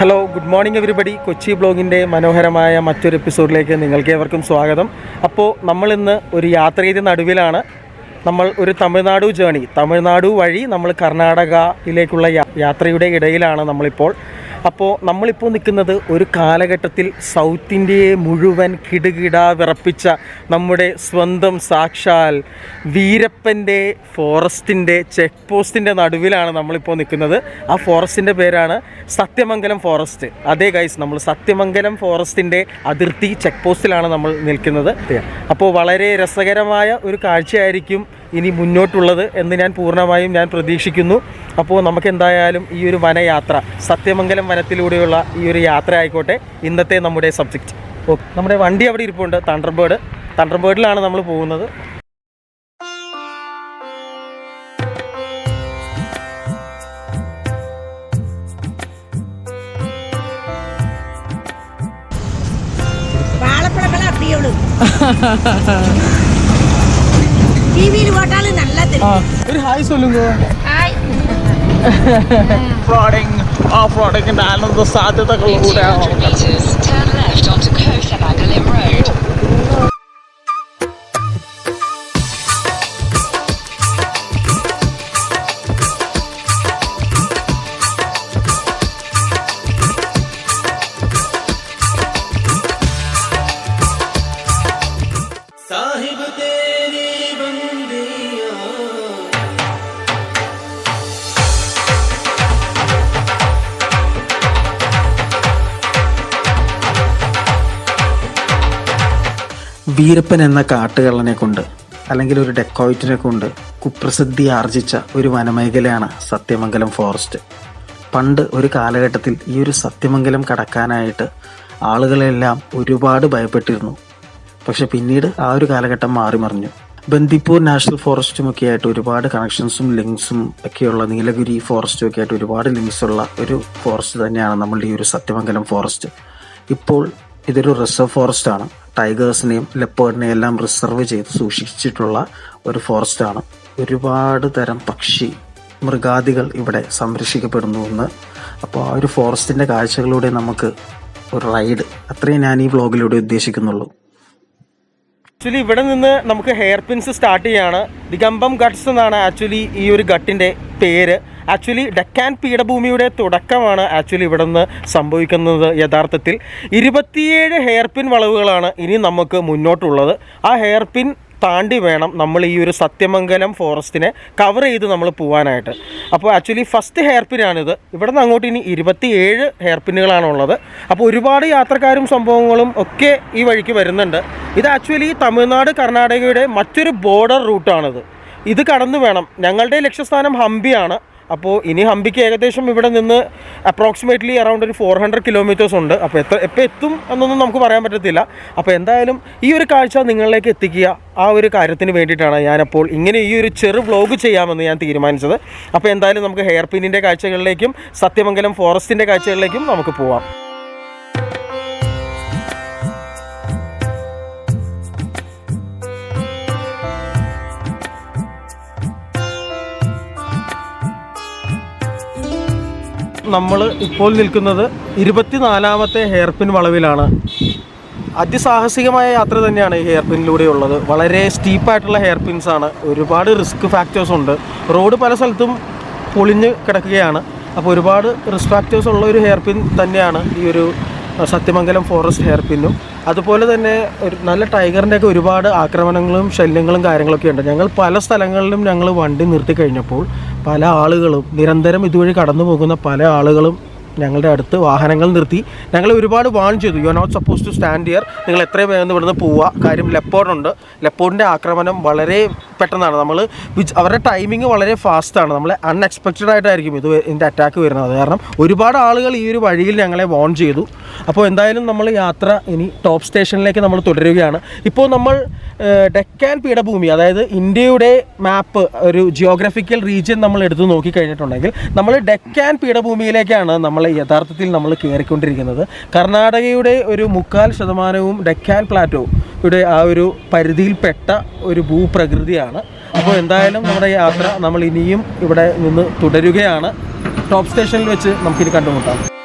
Hello good morning everybody Kochi ബ്ലോഗിന്റെ മനോഹരമായ മറ്റൊരു എപ്പിസോഡിലേക്ക് നിങ്ങൾക്ക് ഏവർക്കും സ്വാഗതം. അപ്പോൾ നമ്മൾ ഇന്ന് ഒരു യാത്രയുടെ നടുവിലാണ് നമ്മൾ ഒരു തമിഴ്നാട് ജേണി തമിഴ്നാട് വഴി നമ്മൾ കർണാടകയിലേക്കുള്ള യാത്രയുടെ ഇടയിലാണ് നമ്മളിപ്പോൾ. അപ്പോൾ നമ്മളിപ്പോൾ നിൽക്കുന്നത് ഒരു കാലഘട്ടത്തിൽ സൗത്ത് ഇന്ത്യയെ മുഴുവൻ കിടുകിട വിറപ്പിച്ച നമ്മുടെ സ്വന്തം സാക്ഷാൽ വീരപ്പന്റെ ഫോറസ്റ്റിന്റെ ചെക്ക് പോസ്റ്റിന്റെ നടുവിലാണ് നമ്മളിപ്പോൾ നിൽക്കുന്നത്. ആ ഫോറസ്റ്റിന്റെ പേരാണ് സത്യമംഗലം ഫോറസ്റ്റ്. അതേ ഗൈസ് നമ്മൾ സത്യമംഗലം ഫോറസ്റ്റിന്റെ അതിർത്തി ചെക്ക് പോസ്റ്റിലാണ് നമ്മൾ നിൽക്കുന്നത്. അപ്പോൾ വളരെ രസകരമായ ഒരു കാഴ്ചയായിരിക്കും ഇനി മുന്നോട്ടുള്ളത് എന്ന് ഞാൻ പൂർണമായും ഞാൻ പ്രതീക്ഷിക്കുന്നു. അപ്പോൾ നമുക്ക് എന്തായാലും ഈ ഒരു വനയാത്ര സത്യമംഗലം വനത്തിലൂടെയുള്ള ഈ ഒരു യാത്ര ആയിക്കോട്ടെ. ഇന്നത്തെ നമ്മുടെ സബ്ജക്റ്റ്. ഓ നമ്മുടെ വണ്ടി അവിടെ ഇരിപ്പുണ്ട് തണ്ടർബേർഡ് തണ്ടർബേർഡിലാണ് നമ്മൾ പോകുന്നത്. വാളപ്പഴങ്ങളാ டிவியில் போட்டாலும் நல்லா தெரியும். ஒரு ஹாய் சொல்லுங்க. ஹாய் ஃப்ராடிங் ஆஃப் ஃப்ராடிங் சாத்தியதைகள் கூட വീരപ്പൻ എന്ന കാട്ടുകള്ളനെ കൊണ്ട് അല്ലെങ്കിൽ ഒരു ഡെക്കോയിറ്റിനെ കൊണ്ട് കുപ്രസിദ്ധി ആർജിച്ച ഒരു വനമേഖലയാണ് സത്യമംഗലം ഫോറസ്റ്റ്. പണ്ട് ഒരു കാലഘട്ടത്തിൽ ഈ ഒരു സത്യമംഗലം കടക്കാനായിട്ട് ആളുകളെല്ലാം ഒരുപാട് ഭയപ്പെട്ടിരുന്നു. പക്ഷെ പിന്നീട് ആ ഒരു കാലഘട്ടം മാറി മറിഞ്ഞു ബന്ദിപ്പൂർ നാഷണൽ ഫോറസ്റ്റും ഒക്കെ ആയിട്ട് ഒരുപാട് കണക്ഷൻസും ലിങ്ക്സും ഒക്കെയുള്ള നീലഗിരി ഫോറസ്റ്റും ഒക്കെ ആയിട്ട് ഒരുപാട് ലിങ്ക്സ് ഉള്ള ഒരു ഫോറസ്റ്റ് തന്നെയാണ് നമ്മളുടെ ഈ ഒരു സത്യമംഗലം ഫോറസ്റ്റ്. ഇപ്പോൾ ഇതൊരു റിസർവ് ഫോറസ്റ്റ് ആണ് ടൈഗേഴ്സിനെയും ലെപ്പേർഡിനെയും എല്ലാം റിസർവ് ചെയ്ത് സൂക്ഷിച്ചിട്ടുള്ള ഒരു ഫോറസ്റ്റ് ആണ് ഒരുപാട് തരം പക്ഷി മൃഗാദികൾ ഇവിടെ സംരക്ഷിക്കപ്പെടുന്നു എന്ന് അപ്പോൾ ആ ഒരു ഫോറസ്റ്റിന്റെ കാഴ്ചകളിലൂടെ നമുക്ക് ഒരു റൈഡ് അത്രയും ഞാൻ ഈ വ്ളോഗിലൂടെ ഉദ്ദേശിക്കുന്നുള്ളൂ. ആക്ച്വലി ഇവിടെ നിന്ന് നമുക്ക് ഹെയർ പിൻസ് സ്റ്റാർട്ട് ചെയ്യാണ്. ദിഗംബം ഗട്ട്സ് എന്നാണ് ആക്ച്വലി ഈ ഒരു ഗട്ടിന്റെ പേര്. ആക്ച്വലി ഡെക്കാൻ പീഠഭൂമിയുടെ തുടക്കമാണ് ആക്ച്വലി ഇവിടെ നിന്ന് സംഭവിക്കുന്നത് യഥാർത്ഥത്തിൽ. ഇരുപത്തിയേഴ് ഹെയർപിൻ വളവുകളാണ് ഇനി നമുക്ക് മുന്നോട്ടുള്ളത്. ആ ഹെയർപിൻ താണ്ടി വേണം നമ്മൾ ഈ ഒരു സത്യമംഗലം ഫോറസ്റ്റിനെ കവർ ചെയ്ത് നമ്മൾ പോകാനായിട്ട് അപ്പോൾ ആക്ച്വലി ഫസ്റ്റ് ഹെയർ പിന്നാണിത് ഇവിടെ നിന്ന് അങ്ങോട്ട് ഇനി ഇരുപത്തിയേഴ് ഹെയർ പിന്നുകളാണ് ഉള്ളത്. അപ്പോൾ ഒരുപാട് യാത്രക്കാരും സംഭവങ്ങളും ഒക്കെ ഈ വഴിക്ക് വരുന്നുണ്ട്. ഇത് ആക്ച്വലി തമിഴ്നാട് കർണാടകയുടെ മറ്റൊരു ബോർഡർ റൂട്ടാണിത് ഇത് കടന്നു വേണം. ഞങ്ങളുടെ ലക്ഷ്യസ്ഥാനം ഹംപിയാണ്. അപ്പോൾ ഇനി ഹംപിക്ക് ഏകദേശം ഇവിടെ നിന്ന് അപ്രോക്സിമേറ്റ്ലി അറൗണ്ട് ഒരു ഫോർ ഹൺഡ്രഡ് കിലോമീറ്റേഴ്സ് ഉണ്ട്. അപ്പോൾ എത്ര എപ്പോൾ എത്തും എന്നൊന്നും നമുക്ക് പറയാൻ പറ്റത്തില്ല. അപ്പോൾ എന്തായാലും ഈ ഒരു കാഴ്ച നിങ്ങളിലേക്ക് എത്തിക്കുക. ആ ഒരു കാര്യത്തിന് വേണ്ടിയിട്ടാണ് ഞാനപ്പോൾ ഇങ്ങനെ ഈ ഒരു ചെറു വ്ലോഗ് ചെയ്യാമെന്ന് ഞാൻ തീരുമാനിച്ചത്. അപ്പോൾ എന്തായാലും നമുക്ക് ഹെയർ പിന്നിന്റെ കാഴ്ചകളിലേക്കും സത്യമംഗലം ഫോറസ്റ്റിന്റെ കാഴ്ചകളിലേക്കും നമുക്ക് പോവാം. നമ്മൾ ഇപ്പോൾ നിൽക്കുന്നത് ഇരുപത്തിനാലാമത്തെ ഹെയർ പിൻ വളവിലാണ്. അതിസാഹസികമായ യാത്ര തന്നെയാണ് ഈ ഹെയർ പിന്നിലൂടെ ഉള്ളത്. വളരെ സ്റ്റീപ്പായിട്ടുള്ള ഹെയർ പിൻസ് ആണ്. ഒരുപാട് റിസ്ക് ഫാക്ടേഴ്സ് ഉണ്ട്. റോഡ് പല സ്ഥലത്തും പൊളിഞ്ഞ് കിടക്കുകയാണ്. അപ്പോൾ ഒരുപാട് റിസ്ക് ഫാക്ടേഴ്സ് ഉള്ള ഒരു ഹെയർപിൻ തന്നെയാണ് ഈ ഒരു സത്യമംഗലം ഫോറസ്റ്റ് ഹെയർ പിന്നും അതുപോലെ തന്നെ ഒരു നല്ല ടൈഗറിന്റെ ഒക്കെ ഒരുപാട് ആക്രമണങ്ങളും ശല്യങ്ങളും കാര്യങ്ങളൊക്കെ ഉണ്ട്. ഞങ്ങൾ പല സ്ഥലങ്ങളിലും ഞങ്ങൾ വണ്ടി നിർത്തി കഴിഞ്ഞപ്പോൾ പല ആളുകളും നിരന്തരം ഇതുവഴി കടന്നു പോകുന്ന പല ആളുകളും ഞങ്ങളുടെ അടുത്ത് വാഹനങ്ങൾ നിർത്തി. ഞങ്ങളെ ഒരുപാട് വാൺ ചെയ്തു. You are not suppose to stand here നിങ്ങൾ എത്രയും വേഗം ഇവിടുന്ന് പോവുക. കാര്യം ലെപ്പോർഡുണ്ട് ലെപ്പോർഡിന്റെ ആക്രമണം വളരെ പെട്ടെന്നാണ്. നമ്മൾ അവരുടെ ടൈമിങ് വളരെ ഫാസ്റ്റാണ് നമ്മളെ അൺഎക്സ്പെക്റ്റഡ് ആയിട്ടായിരിക്കും ഇത് ഇതിന്റെ അറ്റാക്ക് വരുന്നത്. കാരണം ഒരുപാട് ആളുകൾ ഈ ഒരു വഴിയിൽ ഞങ്ങളെ വോൺ ചെയ്തു. അപ്പോൾ എന്തായാലും നമ്മൾ യാത്ര ഇനി ടോപ്പ് സ്റ്റേഷനിലേക്ക് നമ്മൾ തുടരുകയാണ്. ഇപ്പോൾ നമ്മൾ ഡെക്കാൻ പീഠഭൂമി അതായത് ഇന്ത്യയുടെ മാപ്പ് ഒരു ജിയോഗ്രഫിക്കൽ റീജിയൻ നമ്മൾ എടുത്തു നോക്കിക്കഴിഞ്ഞിട്ടുണ്ടെങ്കിൽ നമ്മൾ ഡെക്കാൻ പീഠഭൂമിയിലേക്കാണ് നമ്മൾ യഥാർത്ഥത്തിൽ നമ്മൾ കയറിക്കൊണ്ടിരിക്കുന്നത്. കർണാടകയുടെ ഒരു മുക്കാൽ ശതമാനവും ഡെക്കാൻ പ്ലാറ്റോ ഇവിടെ ആ ഒരു പരിധിയിൽപ്പെട്ട ഒരു ഭൂപ്രകൃതിയാണ്. അപ്പോൾ എന്തായാലും നമ്മുടെ യാത്ര നമ്മൾ ഇനിയും ഇവിടെ നിന്ന് തുടരുകയാണ്. ടോപ്പ് സ്റ്റേഷനിൽ വെച്ച് നമുക്കിനി കണ്ടുമുട്ടാം.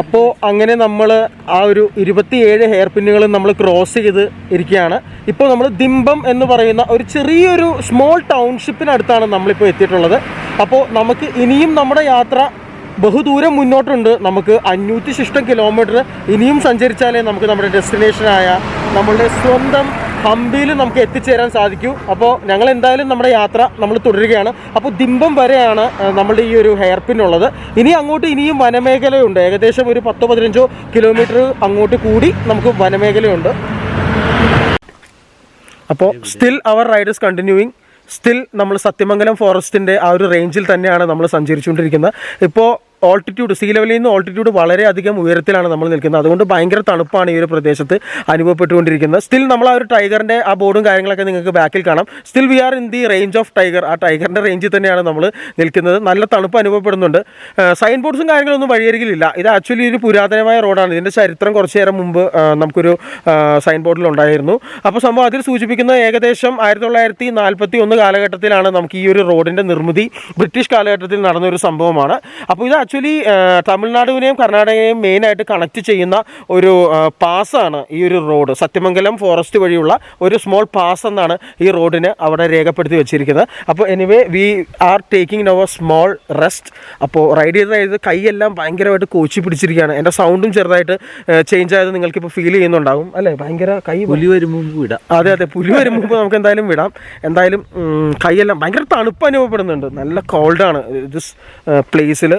അപ്പോൾ അങ്ങനെ നമ്മൾ ആ ഒരു ഇരുപത്തിയേഴ് ഹെയർ പിന്നുകൾ നമ്മൾ ക്രോസ് ചെയ്ത് ഇരിക്കുകയാണ്. ഇപ്പോൾ നമ്മൾ ദിമ്പം എന്ന് പറയുന്ന ഒരു ചെറിയൊരു സ്മോൾ ടൗൺഷിപ്പിനടുത്താണ് നമ്മളിപ്പോൾ എത്തിയിട്ടുള്ളത്. അപ്പോൾ നമുക്ക് ഇനിയും നമ്മുടെ യാത്ര ബഹുദൂരം മുന്നോട്ടുണ്ട്. നമുക്ക് അഞ്ഞൂറ്റി ശിഷ്ടം കിലോമീറ്റർ ഇനിയും സഞ്ചരിച്ചാലേ നമുക്ക് നമ്മുടെ ഡെസ്റ്റിനേഷനായ നമ്മളുടെ സ്വന്തം ഹംപിയിൽ നമുക്ക് എത്തിച്ചേരാൻ സാധിക്കൂ. അപ്പോൾ ഞങ്ങൾ എന്തായാലും നമ്മുടെ യാത്ര നമ്മൾ തുടരുകയാണ്. അപ്പോൾ ദിമ്പം വരെയാണ് നമ്മുടെ ഈ ഒരു ഹെയർ പിൻ ഉള്ളത് ഇനി അങ്ങോട്ട് ഇനിയും വനമേഖലയുണ്ട്. ഏകദേശം ഒരു പത്തോ പതിനഞ്ചോ കിലോമീറ്റർ അങ്ങോട്ട് കൂടി നമുക്ക് വനമേഖലയുണ്ട്. അപ്പോൾ സ്റ്റിൽ അവർ റൈഡേഴ്സ് കണ്ടിന്യൂയിങ് സ്റ്റിൽ നമ്മൾ സത്യമംഗലം ഫോറസ്റ്റിന്റെ ആ ഒരു റേഞ്ചിൽ തന്നെയാണ് നമ്മൾ സഞ്ചരിച്ചുകൊണ്ടിരിക്കുന്നത്. ഇപ്പോൾ ഓൾട്ടിറ്റ്യൂഡ് സീ ലെവലിൽ നിന്ന് ഓൾട്ടിറ്റ്യൂഡ് വളരെയധികം ഉയരത്തിലാണ് നമ്മൾ നിൽക്കുന്നത്. അതുകൊണ്ട് ഭയങ്കര തണുപ്പാണ് ഈ ഒരു പ്രദേശത്ത് അനുഭവപ്പെട്ടുകൊണ്ടിരിക്കുന്നത്. സ്റ്റിൽ നമ്മൾ ആ ഒരു ടൈഗറിന്റെ ആ ബോർഡും കാര്യങ്ങളൊക്കെ നിങ്ങൾക്ക് ബാക്കിൽ കാണാം. Still we are in the range of tiger ആ ടൈഗറിന്റെ റേഞ്ചിൽ തന്നെയാണ് നമ്മൾ നിൽക്കുന്നത്. നല്ല തണുപ്പ് അനുഭവപ്പെടുന്നുണ്ട്. സൈൻ ബോർഡ്സും കാര്യങ്ങളൊന്നും വഴിയരികിലില്ല. ഇത് ആക്ച്വലി ഒരു പുരാതനമായ റോഡാണ് ഇതിന്റെ ചരിത്രം കുറച്ച് നേരം മുമ്പ് നമുക്കൊരു സൈൻ ബോർഡിൽ ഉണ്ടായിരുന്നു. അപ്പോൾ സംഭവം അതിൽ സൂചിപ്പിക്കുന്നത് ഏകദേശം ആയിരത്തി തൊള്ളായിരത്തി നാൽപ്പത്തി ഒന്ന് കാലഘട്ടത്തിലാണ് നമുക്ക് ഈ ഒരു റോഡിന്റെ നിർമ്മിതി. ബ്രിട്ടീഷ് കാലഘട്ടത്തിൽ നടന്ന ഒരു സംഭവമാണ്. അപ്പോൾ ഇത് ആക്ച്വലി തമിഴ്നാടുവിനെയും കർണാടകയെയും മെയിനായിട്ട് കണക്ട് ചെയ്യുന്ന ഒരു പാസ്സാണ് ഈ ഒരു റോഡ് സത്യമംഗലം ഫോറസ്റ്റ് വഴിയുള്ള ഒരു സ്മോൾ പാസ് എന്നാണ് ഈ റോഡിന് അവിടെ രേഖപ്പെടുത്തി വെച്ചിരിക്കുന്നത്. അപ്പോൾ anyway we are taking our small rest അപ്പോൾ റൈഡ് ചെയ്ത് ചെയ്ത് കൈയെല്ലാം ഭയങ്കരമായിട്ട് കോച്ചി പിടിച്ചിരിക്കുകയാണ്. എന്റെ സൗണ്ടും ചെറുതായിട്ട് ചേഞ്ച് ആയത് നിങ്ങൾക്കിപ്പോൾ ഫീൽ ചെയ്യുന്നുണ്ടാകും അല്ലേ? ഭയങ്കര കൈ പുലി വരുമ്പോൾ വിടാം. അതെ അതെ. പുലി വരുമ്പോൾ മുമ്പ് നമുക്ക് എന്തായാലും വിടാം. എന്തായാലും കൈയെല്ലാം ഭയങ്കര തണുപ്പ് അനുഭവപ്പെടുന്നുണ്ട്. നല്ല കോൾഡാണ് ദിസ് പ്ലേസിൽ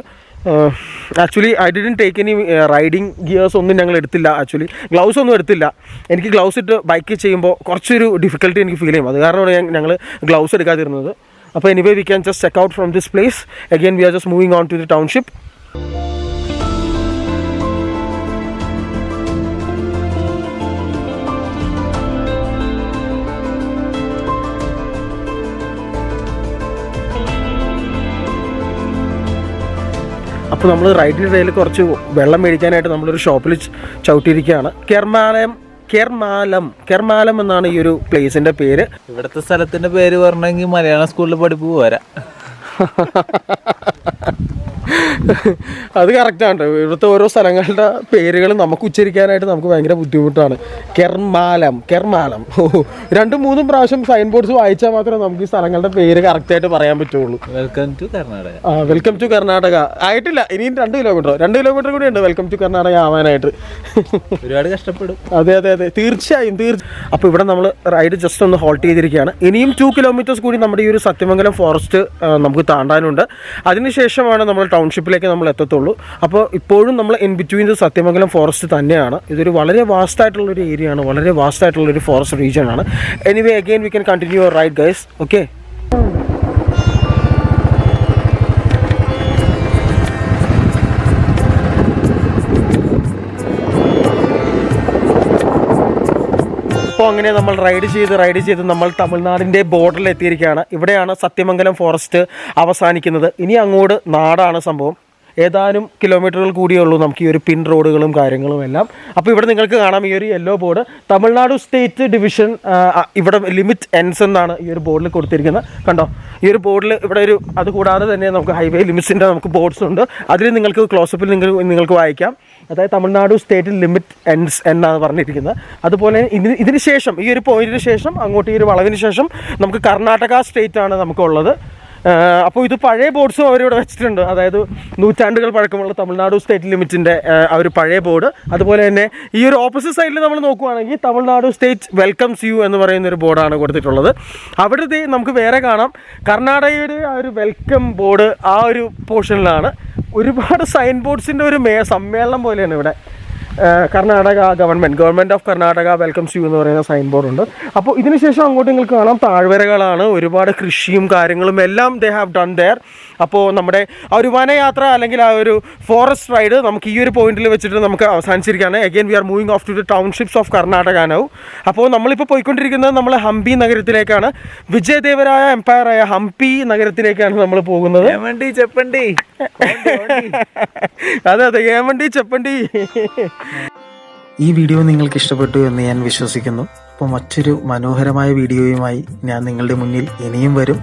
actually I didn't take any riding gears ഒന്നും ഞങ്ങൾ എടുത്തില്ല ആക്ച്വലി ഗ്ലൗസ് ഒന്നും എടുത്തില്ല. എനിക്ക് ഗ്ലൗസ് ഇട്ട് ബൈക്ക് ചെയ്യുമ്പോൾ കുറച്ചൊരു ഡിഫിക്കൽട്ടി എനിക്ക് ഫീൽ ചെയ്യും. അത് കാരണമാണ് ഞങ്ങൾ ഗ്ലൗസ് എടുക്കാതിരുന്നത്. അപ്പോൾ anyway we can just check out from this place again we are just moving on to the township അപ്പോൾ നമ്മൾ റൈറ്റിന്റെ ഇടയിൽ കുറച്ച് വെള്ളം മേടിക്കാനായിട്ട് നമ്മളൊരു ഷോപ്പിൽ ചവിട്ടിയിരിക്കുകയാണ്. കെർമാലയം കെർമാലം കെർമാലം എന്നാണ് ഈ ഒരു പ്ലേസിന്റെ പേര്. ഇവിടുത്തെ സ്ഥലത്തിന്റെ പേര് പറഞ്ഞെങ്കിൽ മലയാളം സ്കൂളിൽ പഠിപ്പ് പോരാ. അത് കറക്റ്റാണ് ഇവിടുത്തെ ഓരോ സ്ഥലങ്ങളുടെ പേരുകൾ നമുക്ക് ഉച്ചരിക്കാനായിട്ട് നമുക്ക് ഭയങ്കര ബുദ്ധിമുട്ടാണ്. കെർമാലം കെർമാലം. ഓ രണ്ടും മൂന്നും പ്രാവശ്യം സൈൻ ബോർഡ്സ് വായിച്ചാൽ മാത്രമേ നമുക്ക് ഈ സ്ഥലങ്ങളുടെ പേര് കറക്റ്റായിട്ട് പറയാൻ പറ്റുള്ളൂ. വെൽക്കം ടു കർണാടക ആ വെൽക്കം ടു കർണാടക ആയിട്ടില്ല ഇനിയും രണ്ട് കിലോമീറ്റർ രണ്ട് കിലോമീറ്റർ കൂടി ഉണ്ട് വെൽക്കം ടു കർണാടക ആവാനായിട്ട്. ഒരുപാട് കഷ്ടപ്പെടും. അതെ അതെ അതെ. തീർച്ചയായും തീർച്ച അപ്പോൾ ഇവിടെ നമ്മൾ റൈഡ് ജസ്റ്റ് ഒന്ന് ഹോൾട്ട് ചെയ്തിരിക്കുകയാണ്. ഇനിയും ടു കിലോമീറ്റേഴ്സ് കൂടി നമ്മുടെ ഈ ഒരു സത്യമംഗലം ഫോറസ്റ്റ് നമുക്ക് താണ്ടാനുണ്ട്. അതിനുശേഷമാണ് നമ്മൾ ടൗൺഷിപ്പിലേക്ക് നമ്മൾ എത്തത്തുള്ളൂ. അപ്പോൾ ഇപ്പോഴും നമ്മൾ in between the Sathyamangalam forest തന്നെയാണ്. ഇതൊരു വളരെ വാസ്റ്റ് ആയിട്ടുള്ളൊരു ഏരിയ ആണ്. വളരെ വാസ്റ്റ് ആയിട്ടുള്ളൊരു ഫോറസ്റ്റ് റീജിയൻ ആണ്. Anyway again we can continue your ride guys okay ഇപ്പോൾ അങ്ങനെ നമ്മൾ റൈഡ് ചെയ്ത് റൈഡ് ചെയ്ത് നമ്മൾ തമിഴ്നാടിന്റെ ബോർഡറിൽ എത്തിയിരിക്കുകയാണ്. ഇവിടെയാണ് സത്യമംഗലം ഫോറസ്റ്റ് അവസാനിക്കുന്നത്. ഇനി അങ്ങോട്ട് നാടാണ് സംഭവം. ഏതാനും കിലോമീറ്ററുകൾ കൂടിയേ ഉള്ളൂ നമുക്ക് ഈ ഒരു പിൻ റോഡുകളും കാര്യങ്ങളും എല്ലാം. അപ്പോൾ ഇവിടെ നിങ്ങൾക്ക് കാണാം ഈ ഒരു yellow board Tamil Nadu state division ഇവിടെ ലിമിറ്റ് എൻസ് എന്നാണ് ഈ ഒരു ബോർഡിൽ കൊടുത്തിരിക്കുന്നത്. കണ്ടോ? ഈ ഒരു ബോർഡിൽ ഇവിടെ ഒരു അതുകൂടാതെ തന്നെ നമുക്ക് ഹൈവേ ലിമിറ്റ്സിന്റെ നമുക്ക് ബോർഡ്സ് ഉണ്ട്. അതിൽ നിങ്ങൾക്ക് ക്ലോസപ്പിൽ നിങ്ങൾ നിങ്ങൾക്ക് വായിക്കാം. അതായത് തമിഴ്നാട് സ്റ്റേറ്റ് ലിമിറ്റ് എൻഡ്സ് എന്നാണ് പറഞ്ഞിരിക്കുന്നത്. അതുപോലെ ഇതിന് ഇതിന് ശേഷം ഈ ഒരു പോയിന്റിന് ശേഷം അങ്ങോട്ട് ഈ ഒരു വളവിന് ശേഷം നമുക്ക് കർണാടക സ്റ്റേറ്റ് ആണ് നമുക്കുള്ളത്. അപ്പോൾ ഇത് പഴയ ബോർഡ്സും അവരിവിടെ വെച്ചിട്ടുണ്ട്. അതായത് നൂറ്റാണ്ടുകൾ പഴക്കമുള്ള തമിഴ്നാട് സ്റ്റേറ്റ് ലിമിറ്റിന്റെ ആ ഒരു പഴയ ബോർഡ്. അതുപോലെ തന്നെ ഈ ഒരു ഓപ്പോസിറ്റ് സൈഡിൽ നമ്മൾ നോക്കുവാണെങ്കിൽ തമിഴ്നാട് സ്റ്റേറ്റ് വെൽക്കംസ് യു എന്ന് പറയുന്ന ഒരു ബോർഡാണ് കൊടുത്തിട്ടുള്ളത്. അവിടുത്തെ നമുക്ക് വേറെ കാണാം. കർണാടകയുടെ ആ ഒരു വെൽക്കം ബോർഡ് ആ ഒരു പോർഷനിലാണ്. ഒരുപാട് സൈൻ ബോർഡ്സിന്റെ ഒരു മേ സമ്മേളനം പോലെയാണ് ഇവിടെ. Karnataka government government of Karnataka welcomes you എന്ന് പറയുന്ന സൈൻ ബോർഡ് ഉണ്ട് അപ്പോൾ ഇതിനുശേഷം അങ്ങോട്ട് നിങ്ങൾക്ക് കാണാം താഴ്വരകളാണ് ഒരുപാട് കൃഷിയും കാര്യങ്ങളും എല്ലാം ദേ ഹാവ് ഡൺ ദെയർ അപ്പോൾ നമ്മുടെ ആ ഒരു വനയാത്ര അല്ലെങ്കിൽ ആ ഒരു ഫോറസ്റ്റ് റൈഡ് നമുക്ക് ഈ ഒരു പോയിന്റിൽ വെച്ചിട്ട് നമുക്ക് അവസാനിച്ചിരിക്കുകയാണ്. Again we are moving off to the townships of Karnataka now അപ്പോൾ നമ്മളിപ്പോൾ പോയിക്കൊണ്ടിരിക്കുന്നത് നമ്മൾ ഹംപി നഗരത്തിലേക്കാണ്. വിജയദേവരായ എംപയറായ ഹംപി നഗരത്തിലേക്കാണ് നമ്മൾ പോകുന്നത്. ചെപ്പണ്ടി അതെ അതെ ഏമണ്ടി ചെപ്പണ്ടി ഈ വീഡിയോ നിങ്ങൾക്ക് ഇഷ്ടപ്പെട്ടു എന്ന് ഞാൻ വിശ്വസിക്കുന്നു. അപ്പോൾ മറ്റൊരു മനോഹരമായ വീഡിയോയുമായി ഞാൻ നിങ്ങളുടെ മുന്നിൽ ഇനിയും വരും.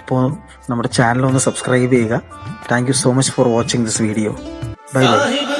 അപ്പോൾ നമ്മുടെ ചാനൽ ഒന്ന് സബ്സ്ക്രൈബ് ചെയ്യുക. Thank so much for watching this video bye bye